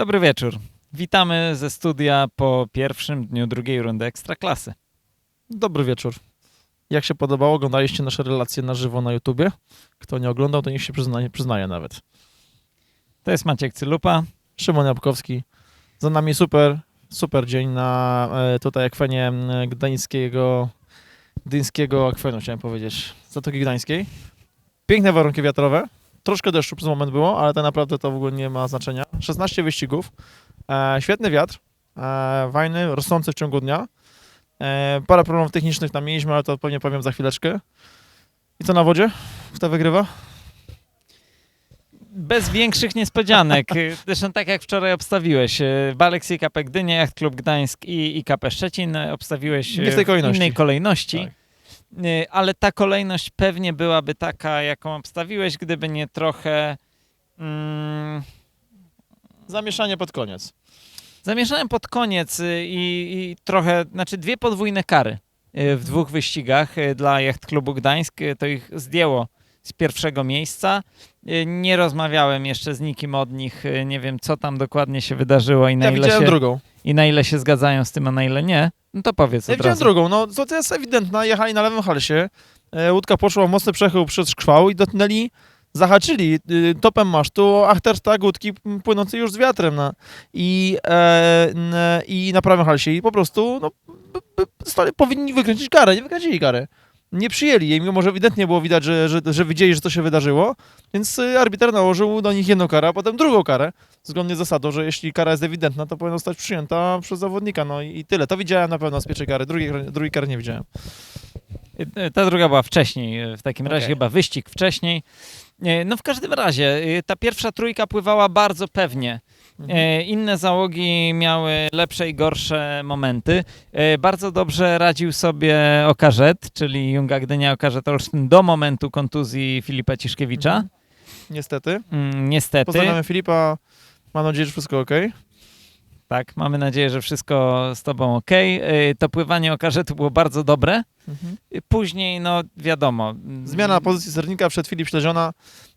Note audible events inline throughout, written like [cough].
Dobry wieczór. Witamy ze studia po pierwszym dniu drugiej rundy Ekstraklasy. Dobry wieczór. Jak się podobało? Oglądaliście nasze relacje na żywo na YouTubie? Kto nie oglądał, to niech się przyznaje, przyznaje nawet. To jest Maciek Cylupa. Szymon Jabłkowski. Za nami super, super dzień na e, tutaj akwenie gdańskiego, gdyńskiego akwenu, chciałem powiedzieć, Zatoki Gdańskiej. Piękne warunki wiatrowe. Troszkę deszczu przez moment było, ale tak naprawdę to w ogóle nie ma znaczenia. 16 wyścigów. E, świetny wiatr. E, fajny, rosnący w ciągu dnia. E, parę problemów technicznych tam mieliśmy, ale to pewnie powiem za chwileczkę. I co na wodzie? Kto wygrywa? Bez większych niespodzianek. [laughs] Zresztą tak jak wczoraj obstawiłeś. Balex IKP Gdynia, Jacht Klub Gdańsk i IKP Szczecin obstawiłeś Nie w kolejności. innej kolejności. Tak. Y, Ale ta kolejność pewnie byłaby taka, jaką obstawiłeś, gdyby nie trochę... Mm, Zamieszanie pod koniec. Zamieszałem pod koniec y, i, i trochę, znaczy dwie podwójne kary y, w dwóch wyścigach dla Jacht Klubu Gdańsk. To ich zdjęło z pierwszego miejsca. Y, Nie rozmawiałem jeszcze z nikim od nich. y, Nie wiem, co tam dokładnie się wydarzyło i na, Ja ile, widziałem się, drugą. i na ile się zgadzają z tym, a na ile nie. No to powiedz Ja od widziałem razu. drugą, no to, to jest ewidentne. Jechali na lewym halsie, e, łódka poszła w mocny przechył przez szkwał i dotknęli, zahaczyli y, topem masztu achterstag łódki płynący już z wiatrem na, i, e, i na prawym halsie i po prostu no, stali, powinni wykręcić karę, nie wykręcili karę. Nie przyjęli jej, mimo że ewidentnie było widać, że, że, że widzieli, że to się wydarzyło, więc y, arbiter nałożył do nich jedną karę, a potem drugą karę, zgodnie z zasadą, że jeśli kara jest ewidentna, to powinna zostać przyjęta przez zawodnika, no i, i tyle. To widziałem na pewno z pierwszej kary, drugiej, drugiej kary nie widziałem. Y, Ta druga była wcześniej, y, w takim razie Okej. chyba wyścig wcześniej. Y, No w każdym razie, y, ta pierwsza trójka pływała bardzo pewnie. Mhm. E, Inne załogi miały lepsze i gorsze momenty. E, Bardzo dobrze radził sobie Okarzet, czyli Junga Gdynia Okarzet Olsztyn do momentu kontuzji Filipa Ciszkiewicza. Mhm. Niestety. Mm, Niestety, Pozdrawiamy Filipa. Mam nadzieję, że wszystko ok. tak, mamy nadzieję, że wszystko z tobą ok. E, To pływanie Okarzetu było bardzo dobre. E, Później, no wiadomo. Zmiana pozycji sternika przed Filip Śleziona.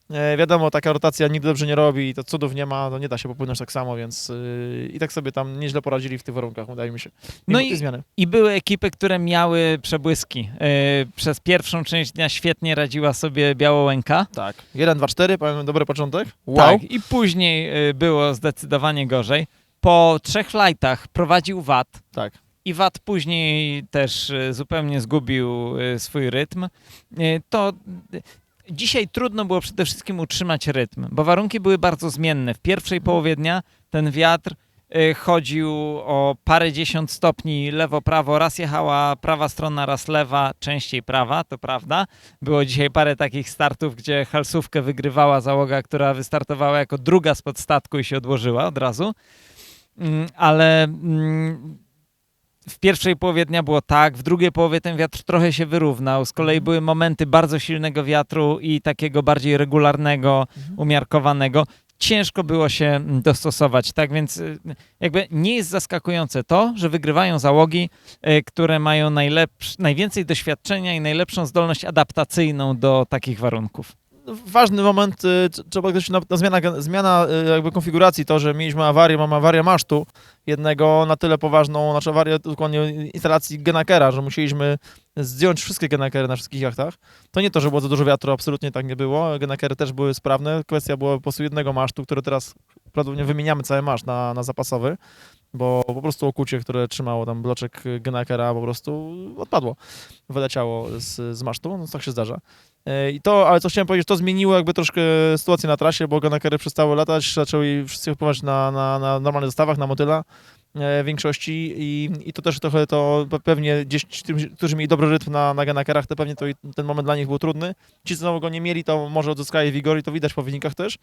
E, wiadomo, taka rotacja nigdy dobrze nie robi i to cudów nie ma, no nie da się popłynąć tak samo, więc yy, i tak sobie tam nieźle poradzili w tych warunkach, wydaje mi się. No i- zmiany. I były ekipy, które miały przebłyski. E, Przez pierwszą część dnia świetnie radziła sobie Białołęka. Tak. 1, 2, 4, powiem dobry początek. Wow. Tak, i później y, było zdecydowanie gorzej. Po trzech flightach prowadził VAT Tak. i VAT później też zupełnie zgubił swój rytm. To dzisiaj trudno było przede wszystkim utrzymać rytm, bo warunki były bardzo zmienne. W pierwszej połowie dnia ten wiatr y, chodził o parędziesiąt stopni lewo-prawo, raz jechała prawa strona, raz lewa, częściej prawa, to prawda. Było dzisiaj parę takich startów, gdzie halsówkę wygrywała załoga, która wystartowała jako druga spod statku i się odłożyła od razu. Mm, Ale mm, w pierwszej połowie dnia było tak, w drugiej połowie ten wiatr trochę się wyrównał. Z kolei były momenty bardzo silnego wiatru i takiego bardziej regularnego, umiarkowanego. Ciężko było się mm, dostosować, tak więc y, jakby nie jest zaskakujące to, że wygrywają załogi, y, które mają najlepsz, najwięcej doświadczenia i najlepszą zdolność adaptacyjną do takich warunków. Ważny moment, y, tr- trzeba podkreślić, na, na zmiana, zmiana y, jakby konfiguracji, to, że mieliśmy awarię, mamy awarię masztu jednego na tyle poważną, znaczy awarię dokładnie instalacji genakera, że musieliśmy zdjąć wszystkie genakery na wszystkich jachtach. To nie to, że było za dużo wiatru, absolutnie tak nie było. Genakery też były sprawne. Kwestia była po prostu jednego masztu, który teraz prawdopodobnie wymieniamy cały maszt na, na zapasowy, bo po prostu okucie, które trzymało tam bloczek genakera po prostu odpadło, wyleciało z, z masztu, no tak się zdarza. E, I to, ale co chciałem powiedzieć, to zmieniło jakby troszkę sytuację na trasie, bo genakery przestały latać, zaczęły wszyscy pływać na, na, na normalnych zestawach, na motyla e, w większości i, i to też trochę to pe- pewnie gdzieś którzy mieli dobry rytm na, na genakerach, to pewnie to ten moment dla nich był trudny. Ci, co go nie mieli, to może odzyskali wigor i to widać po wynikach też.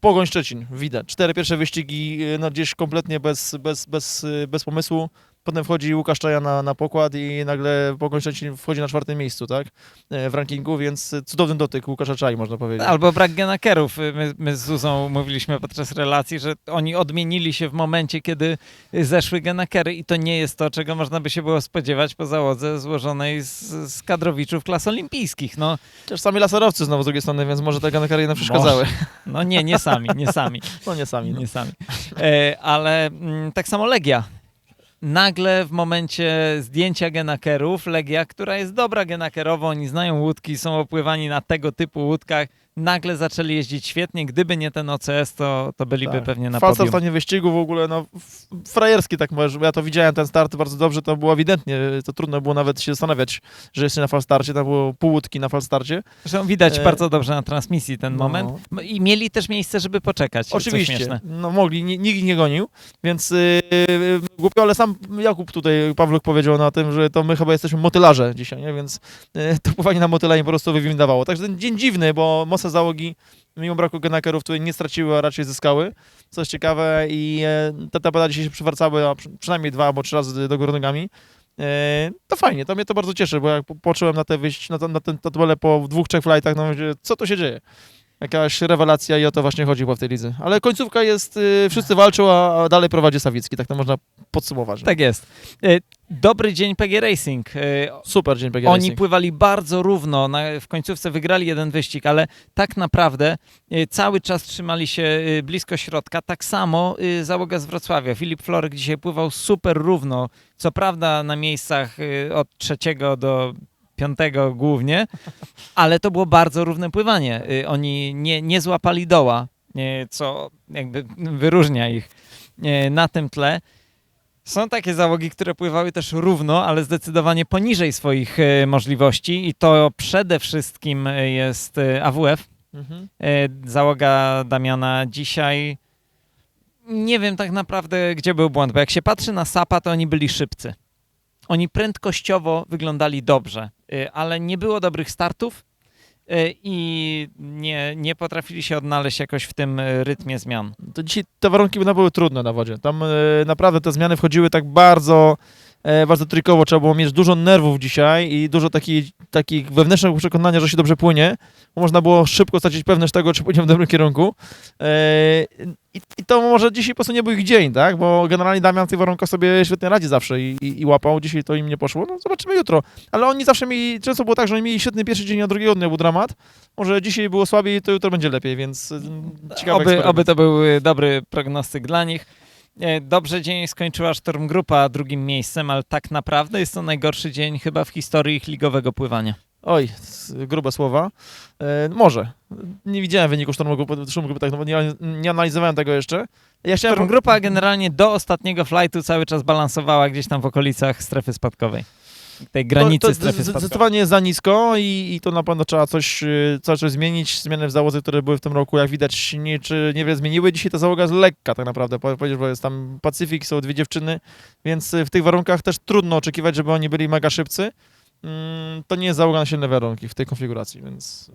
Pogoń Szczecin, widać. Cztery pierwsze wyścigi, e, no gdzieś kompletnie bez, bez, bez, e, bez pomysłu. Potem wchodzi Łukasz Czaja na, na pokład i nagle Pogoń Szczecin wchodzi na czwartym miejscu, tak? E, W rankingu, więc cudowny dotyk Łukasza Czai, można powiedzieć. Albo brak genakerów. My, my z Zuzą mówiliśmy podczas relacji, że oni odmienili się w momencie, kiedy zeszły genakery i to nie jest to, czego można by się było spodziewać po załodze złożonej z, z kadrowiczów klas olimpijskich. No, Chociaż sami laserowcy znowu z drugiej strony, więc może te ganakarie nam przeszkadzały. no nie, nie sami, nie sami. [laughs] No nie sami. No. Nie sami. E, ale mm, tak samo Legia. Nagle w momencie zdjęcia genakerów, Legia, która jest dobra genakerowo, oni znają łódki, są opływani na tego typu łódkach, nagle zaczęli jeździć świetnie. Gdyby nie ten OCS, to, to byliby Tak. pewnie na w podium. stanie wyścigu w ogóle, no frajerski tak możesz, ja to widziałem ten start bardzo dobrze, to było ewidentnie, to trudno było nawet się zastanawiać, że jest na falstarcie, tam było pół łódki na falstarcie. Zresztą widać E, bardzo dobrze na transmisji ten no. moment. I mieli też miejsce, żeby poczekać. Oczywiście, no mogli, ni- nikt nie gonił, więc yy, głupio, ale sam Jakub tutaj, Pawluk powiedział na tym, że to my chyba jesteśmy motylarze dzisiaj, nie? więc yy, to pływanie na motyla im po prostu wywindawało. Także ten dzień dziwny, bo moce załogi, mimo braku genakerów, tutaj nie straciły, a raczej zyskały, co jest ciekawe i e, te TPD dzisiaj się przywracały, a przy, przynajmniej dwa albo trzy razy do góry nogami. E, to fajnie, to mnie to bardzo cieszy, bo jak poczułem na te wyjść, na, na ten tabelę po dwóch, trzech flightach, no co tu się dzieje? Jakaś rewelacja i o to właśnie chodzi chyba w tej lidze. Ale końcówka jest, y, wszyscy walczą, a a dalej prowadzi Sawicki, tak to można podsumować. Tak jest. E, Dobry dzień PG Racing. E, Super dzień PG Oni Racing. pływali bardzo równo, na, w końcówce wygrali jeden wyścig, ale tak naprawdę cały czas trzymali się blisko środka. Tak samo załoga z Wrocławia. Filip Florek dzisiaj pływał super równo, co prawda na miejscach od trzeciego do piątego głównie, ale to było bardzo równe pływanie. E, Oni nie, nie złapali doła, e, co jakby wyróżnia ich e, na tym tle. Są takie załogi, które pływały też równo, ale zdecydowanie poniżej swoich możliwości i to przede wszystkim jest AWF. Mhm. Załoga Damiana dzisiaj nie wiem tak naprawdę, gdzie był błąd, bo jak się patrzy na Sapa, to oni byli szybcy. Oni prędkościowo wyglądali dobrze, ale nie było dobrych startów e, i nie, nie potrafili się odnaleźć jakoś w tym e, rytmie zmian. To dzisiaj te warunki no, były trudne na wodzie. Tam e, naprawdę te zmiany wchodziły tak bardzo, e, bardzo trikowo. Trzeba było mieć dużo nerwów dzisiaj i dużo takich, takich wewnętrznego przekonania, że się dobrze płynie, bo można było szybko stracić pewność tego, czy płyniemy w dobrym kierunku. E, i, I to może dzisiaj po prostu nie był ich dzień, tak? Bo generalnie Damian w tych warunkach sobie świetnie radzi zawsze i, i, i łapał. Dzisiaj to im nie poszło. No zobaczymy jutro. Ale oni zawsze mieli, często było tak, że oni mieli świetny pierwszy dzień, a drugiego dnia był dramat. Może dzisiaj było słabiej, to jutro będzie lepiej, więc e, ciekawe Oby, oby to był y, dobry prognostyk dla nich. E, Dobrze dzień skończyła Sztorm Grupa drugim miejscem, ale tak naprawdę jest to najgorszy dzień chyba w historii ich ligowego pływania. Oj, grube słowa. E, może. Nie widziałem wyniku sztormu grupy, sztormu grupy tak, no bo nie, nie analizowałem tego jeszcze. Ja chciałem... Sztorm Grupa generalnie do ostatniego flightu cały czas balansowała gdzieś tam w okolicach strefy spadkowej. Tej granicy to, to strefy spadkowej. Zdecydowanie jest za nisko i, i to na pewno trzeba coś, y, trzeba coś zmienić. Zmiany w załodze, które były w tym roku, jak widać, nie, czy niewiele zmieniły. Dzisiaj ta załoga jest lekka tak naprawdę. Po- Powiedzieć, że jest tam Pacyfik, są dwie dziewczyny, więc y, w tych warunkach też trudno oczekiwać, żeby oni byli mega szybcy. Mm, To nie jest załoga na silne warunki w tej konfiguracji, więc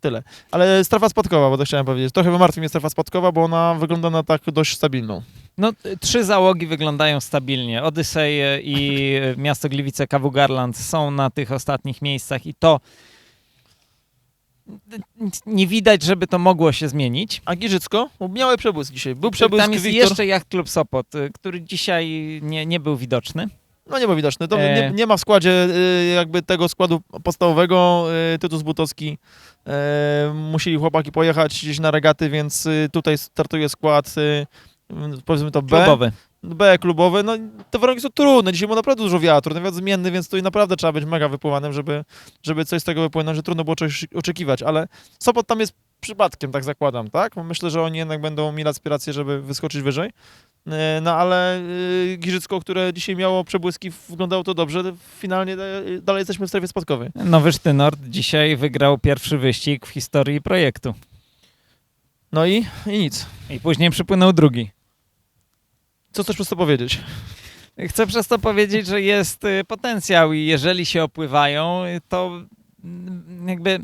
tyle. Ale strefa spadkowa, bo to chciałem powiedzieć. Trochę wymartwi mnie strefa spadkowa, bo ona wygląda na tak dość stabilną. No, trzy załogi wyglądają stabilnie. Odyseje i Miasto Gliwice KW Garland są na tych ostatnich miejscach i to nie widać, żeby to mogło się zmienić. A Giżycko? Miały przebłysk dzisiaj. Był przebłysk Tam jest Wiktor. jeszcze Yacht Club Sopot, y, który dzisiaj nie, nie był widoczny. No nie ma widoczne. To E. nie, nie ma w składzie y, jakby tego składu podstawowego. Y, Tytus Butowski y, musieli chłopaki pojechać gdzieś na regaty, więc y, tutaj startuje skład powiedzmy to B. Klubowy. B klubowy. No te warunki są trudne. Dzisiaj było naprawdę dużo wiatru, ten wiatr zmienny, więc tutaj naprawdę trzeba być mega wypływanym, żeby, żeby coś z tego wypłynąć, że trudno było czegoś oczekiwać, ale Sopot tam jest przypadkiem, tak zakładam, tak? Myślę, że oni jednak będą mieli aspiracje, żeby wyskoczyć wyżej. E, No ale y, Giżycko, które dzisiaj miało przebłyski, wyglądało to dobrze. Finalnie dalej jesteśmy w strefie spadkowej. Nowy Sztynord dzisiaj wygrał pierwszy wyścig w historii projektu. No i, i nic. I później przypłynął drugi. Co chcesz przez to powiedzieć? Chcę przez to powiedzieć, że jest y, potencjał i jeżeli się opływają, to mm, jakby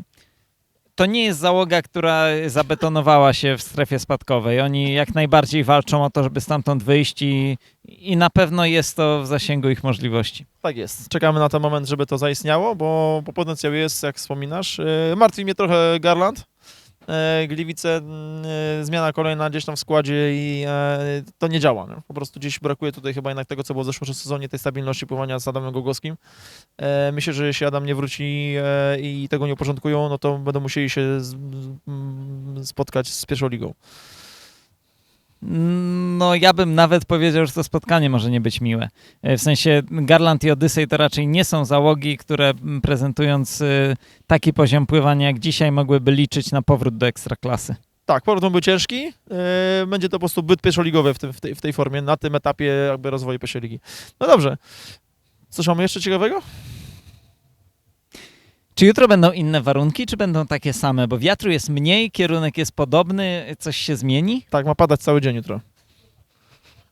to nie jest załoga, która zabetonowała się w strefie spadkowej. Oni jak najbardziej walczą o to, żeby stamtąd wyjść i, i na pewno jest to w zasięgu ich możliwości. Tak jest. Czekamy na ten moment, żeby to zaistniało, bo, bo potencjał jest, jak wspominasz. E, Martwi mnie trochę Garland. E, Gliwice, mm, e, zmiana kolejna gdzieś tam w składzie i e, to nie działa. Nie? Po prostu gdzieś brakuje tutaj chyba jednak tego, co było w zeszłym sezonie, tej stabilności pływania z Adamem Gogowskim. Myślę, że jeśli Adam nie wróci i tego nie uporządkują, no to będą musieli się mm, spotkać z pierwszą ligą. No, ja bym nawet powiedział, że to spotkanie może nie być miłe. E, W sensie Garland i Odyssey to raczej nie są załogi, które prezentując y, taki poziom pływania jak dzisiaj mogłyby liczyć na powrót do ekstraklasy. Tak, powrót był ciężki. e, Będzie to po prostu byt pierwszoligowy w, w, tej, w tej formie, na tym etapie jakby rozwoju pierwszej ligi. No dobrze. Coś mamy jeszcze ciekawego? Czy jutro będą inne warunki, czy będą takie same? Bo wiatru jest mniej, kierunek jest podobny, coś się zmieni? Tak, ma padać cały dzień jutro.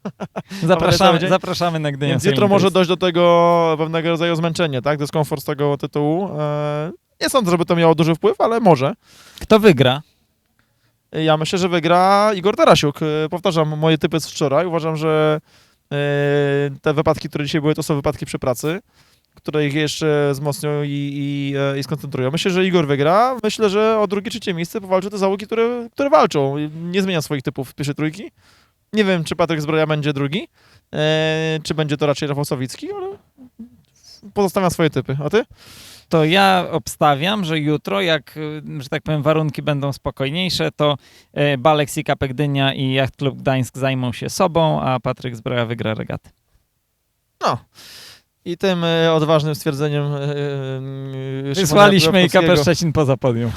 [laughs] Zapraszamy, dzień? zapraszamy na Gdynię. Więc jutro może dojść do tego pewnego rodzaju zmęczenia, tak? Dyskomfort z tego tytułu. E, Nie sądzę, żeby to miało duży wpływ, ale może. Kto wygra? Ja myślę, że wygra Igor Tarasiuk. E, Powtarzam moje typy z wczoraj. Uważam, że e, te wypadki, które dzisiaj były, to są wypadki przy pracy, które ich jeszcze wzmocnią i, i, e, i skoncentrują. Myślę, że Igor wygra. Myślę, że o drugie, trzecie miejsce powalczą te załogi, które, które walczą. Nie zmienia swoich typów w pierwszej trójki. Nie wiem, czy Patryk Zbroja będzie drugi, e, czy będzie to raczej Rafał Sawicki, ale pozostawiam swoje typy. A ty? To ja obstawiam, że jutro, jak, że tak powiem, warunki będą spokojniejsze, to y, Baleks i Kapek Gdynia i Jacht Klub Gdańsk zajmą się sobą, a Patryk Zbroja wygra regaty. No. I tym e, odważnym stwierdzeniem Wysłaliśmy i KP Szczecin poza podium.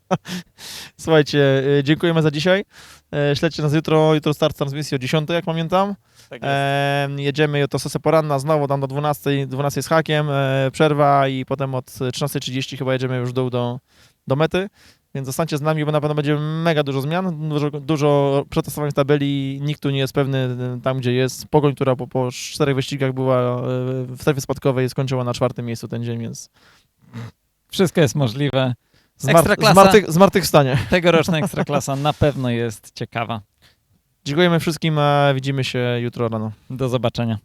[laughs] Słuchajcie, e, dziękujemy za dzisiaj. E, Śledźcie nas jutro. Jutro start transmisji o 10, jak pamiętam. E, jedziemy jutro sesja poranna, znowu tam do 12, 12 z hakiem, e, przerwa i potem od 13.30 chyba jedziemy już w dół do, do mety. Więc zostańcie z nami, bo na pewno będzie mega dużo zmian, dużo, dużo przetestowań w tabeli. Nikt tu nie jest pewny e, tam, gdzie jest. Pogoń, która po, po czterech wyścigach była e, w strefie spadkowej, skończyła na czwartym miejscu ten dzień, więc Wszystko jest możliwe. zmartych, zmartwychwstanie. [laughs] Tegoroczna Ekstraklasa na pewno jest ciekawa. Dziękujemy wszystkim, a widzimy się jutro rano. Do zobaczenia.